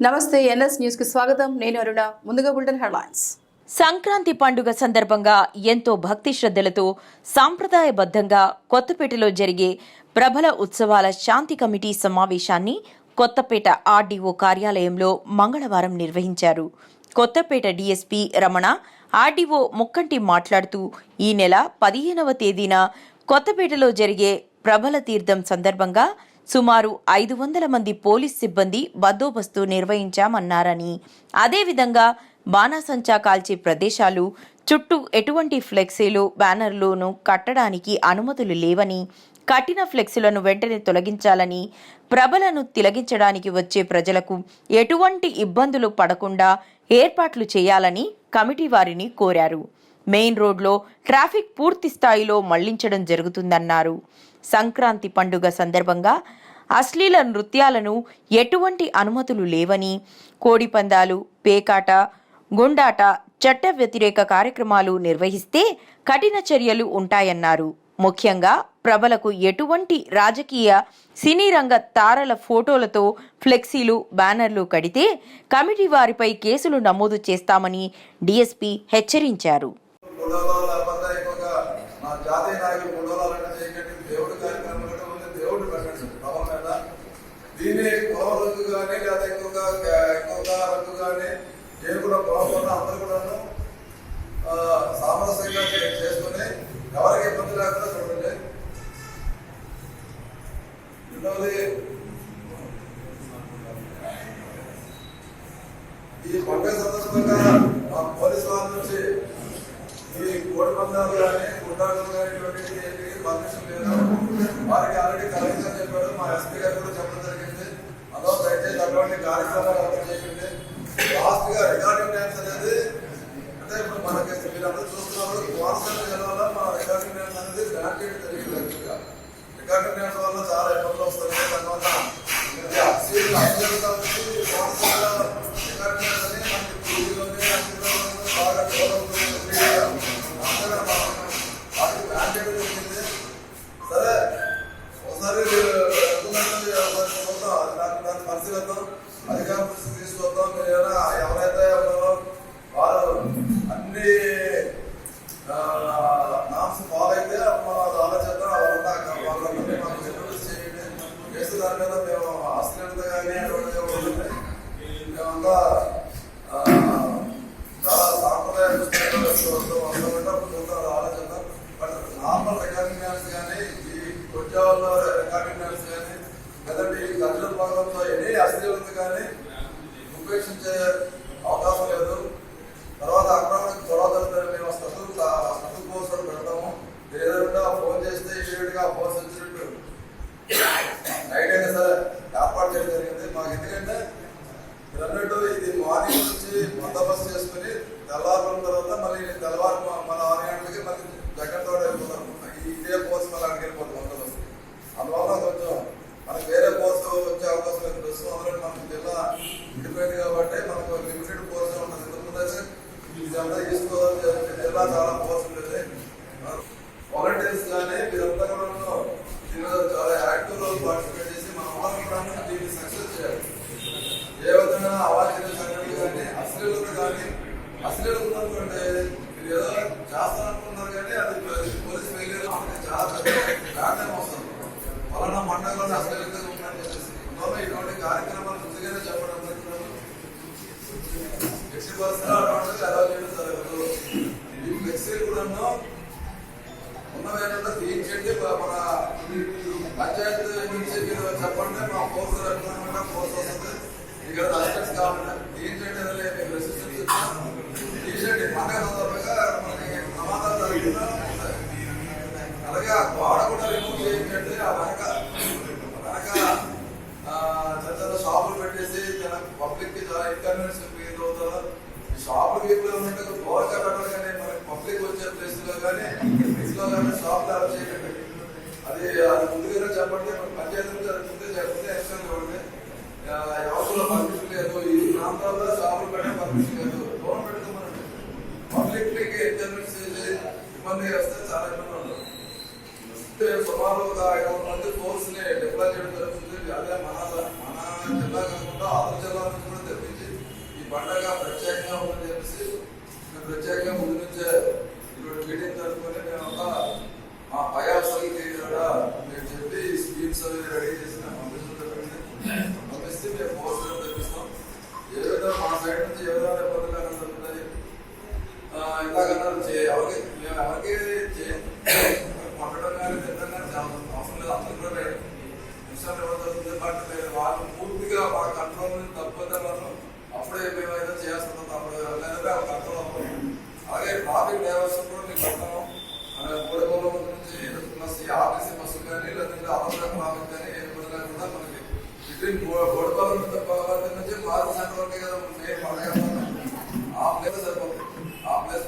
నమస్తే ఎన్ఎస్ న్యూస్కి స్వాగతం. నేను అరుణ. ముందుగా బులెటిన్ హెడ్లైన్స్. సంక్రాంతి పండుగ సందర్భంగా ఎంతో భక్తి శ్రద్ధలతో సాంప్రదాయబద్ధంగా కొత్తపేటలో జరిగే ప్రబల ఉత్సవాల శాంతి కమిటీ సమావేశాన్ని కొత్తపేట ఆర్డీఓ కార్యాలయంలో మంగళవారం నిర్వహించారు. కొత్తపేట డీఎస్పీ రమణ ఆర్డీఓ ముక్కంటి మాట్లాడుతూ ఈ నెల పదిహేనవ తేదీన కొత్తపేటలో జరిగే ప్రబల తీర్థం సందర్భంగా సుమారు ఐదు వందల మంది పోలీస్ సిబ్బంది బందోబస్తు నిర్వహించామన్నారని. అదేవిధంగా బాణాసంచా కాల్చే ప్రదేశాలు చుట్టూ ఎటువంటి ఫ్లెక్సీలు బ్యానర్లను కట్టడానికి అనుమతులు లేవని కఠిన ఫ్లెక్సీలను వెంటనే తొలగించాలని ప్రభలను తిలగించడానికి వచ్చే ప్రజలకు ఎటువంటి ఇబ్బందులు పడకుండా ఏర్పాట్లు చేయాలని కమిటీ వారిని కోరారు. మెయిన్ రోడ్లో ట్రాఫిక్ పూర్తి స్థాయిలో మళ్ళించడం జరుగుతుందన్నారు. సంక్రాంతి పండుగ సందర్భంగా అశ్లీల నృత్యాలను ఎటువంటి అనుమతులు లేవని కోడిపందాలు పేకాట గుండాట చట్ట వ్యతిరేక కార్యక్రమాలు నిర్వహిస్తే కఠిన చర్యలు ఉంటాయన్నారు. ముఖ్యంగా ప్రభలకు ఎటువంటి రాజకీయ సినీ రంగ తారల ఫోటోలతో ఫ్లెక్సీలు బ్యానర్లు కడితే కమిటీ వారిపై కేసులు నమోదు చేస్తామని డీఎస్పీ హెచ్చరించారు. గుండెలో లేకపోతే ఎక్కువగా మా జాతీయ నాయకులు గుండెలో చేయకండి దేవుడు కార్యక్రమం కూడా ఉంది దేవుడు పెట్టండి భవన్ మీద. దీన్ని కుల రంగు కానీ లేదా ఎక్కువగా ఎక్కువగా రంగు కానీ నేను కూడా కులం అందరూ కూడాను సామరస్యంగా చేసుకుని ఎవరికి ఇబ్బంది లేకుండా చూడండి. రెండవది ఈ పండుగ సందర్భంగా మా పోలీసు వారి నుంచి ఈ కోడి పందాలు కానీ గుండాలు కానీ ఇటువంటివి పర్మిషన్ లేదు. వారికి ఆల్రెడీ కలెక్టర్ చెప్పాడు మా ఎస్పీ గారు కూడా చెప్పడం జరిగింది. అదో దయచేసి అటువంటి కార్యక్రమాలు అమలు చేయండి లాస్ట్గా రికార్డింగ్ డ్యాన్స్ అనేది అంటే ఇప్పుడు మనకి మీరందరూ చూస్తున్నారు కాన్సెప్ట్ వల్ల మన రికార్డింగ్ డ్యాన్స్ అనేది గ్రాంట్ చేయడం జరిగింది. యాక్చువల్గా రికార్డింగ్ డ్యాన్స్ వల్ల చాలా ఇబ్బందులు వస్తున్నాయి. చేస్తే దాని మేము ఆశ్రయించ మేమంతా చాలా సాంప్రదాయ ఆలోచన బట్ నార్మల్ రికార్డింగ్ డ్యాన్స్ కానీ ఈ ఉద్యోగాల్లో రికార్డింగ్ డ్యాన్స్ కానీ లేదంటే ఈ కల్చరల్ భాగంలో ఎనీ అశ్లీలత కానీ ఉపేక్షించే అవకాశం లేదు. తర్వాత అక్కడ గొడవ జరుగుతుంది మేము స్పెషల్ స్పెషల్ కోర్స్ కూడా పెడతాము మీరు ఏదంటే ఫోన్ చేస్తే ఇమీడియట్గా ఆ ఫోర్స్ వచ్చినట్టు నైట్ అయినా సరే ఏర్పాటు చేయడం జరిగింది మాకు ఎందుకంటే మీరు అన్నట్టు ఇది మార్నింగ్ నుంచి బందోబస్తు చేసుకుని తెల్లవారుకున్న తర్వాత మళ్ళీ తెల్లవారు మన ఆరు గంటలకి మళ్ళీ జగన్ తోట వెళ్ళిపోతాం ఈ ఇదే పోస్ట్ మళ్ళీ అక్కడికి వెళ్ళిపోతాం బందోబస్తు అందువల్ల కొంచెం మనకి వేరే పోస్ట్ వచ్చే అవకాశం లేదు. ప్రస్తుతం అందులో మనకు జిల్లా ఇండిపోయింది కాబట్టి మనకు లిమిటెడ్ పోస్ట్ ఉంటుంది. ఇంతకుముందు అయితే ఇదంతా తీసుకోవాలి జిల్లా చాలా పోస్ట్ ఎట్టి పరిస్థితుల్లో చేయడం జరగదు ఫ్లెక్సీలు ఉన్నవి ఏంటంటే తీయించండి మన పంచాయతీ నుంచి మీరు చెప్పండి మా ఫోర్స్ రెగ్యులర్గా ఫోర్స్ వస్తుంది. ఇక్కడ అసిస్టెంట్స్ కావాలి తీయించండి మీకు రెసిస్టెన్స్ తీసేయండి పండగ సందర్భంగా మనకి ప్రమాదాలు జరుగుతున్నా అలాగే ఆ గోడ కూడా రిమూవ్ చేయించండి. ఆ వెనక పబ్లిక్లో ఉన్నట్టు గోడ కట్టడం కానీ మనకి పబ్లిక్ వచ్చే ప్లేస్లో కానీ ప్లేస్లో కానీ షాపులు అలా చేయకండి అది అది ముందుగా చెప్పండి మన పంచాయతీ ముందే చెప్తే యాక్షన్ ఇవ్వండి ఎవరిలో పర్మిషన్ లేదు ఈ ప్రాంతాల్లో షాపులు పెట్టే పర్మిషన్ లేదు గవర్నమెంట్ పెట్టుకోమనండి పబ్లిక్కి ఇన్కన్వీనియన్స్ చేసి ఇబ్బంది వస్తే చాలా ఇబ్బంది ఉంటుంది సుమారు ఒక ఐదు వందల మంది ఫోర్స్ని డిప్లాయ్ చేయడం జరుగుతుంది అదే మన మన జిల్లా కాకుండా ఆంధ్ర జిల్లా నుంచి కూడా తెప్పించి ఈ పండగ ప్రత్యేకంగా ఉందని ప్రత్యేకంగా ముందు నుంచే ఇటువంటి మీటింగ్ జరుపుకొని మేమంతా మా కూడా మేము చెప్పి స్కీమ్స్ అవి రెడీ చేసి మేము పంపిస్తే మేము పోస్టర్ తెప్పిస్తాం. ఏ విధంగా మా సైడ్ నుంచి ఏ విధంగా ఇబ్బందులు ఇందాకన్నారు ఎవరికి మేము ఎవరికి కొట్టడం కానీ కానీ అవసరం లేదు. అందరూ కూడా లేదు. నిమిషాలు బట్ వాళ్ళు పూర్తిగా మా కంట్రోల్ అప్పుడే మేము స్ట్రీమ్ కొడతామని తప్ప కావాలంటే మాకు సరిపోతే కదా మేము పడగలుగుతాం ఆ ప్లేస్ సరిపోతుంది ఆ ప్లేస్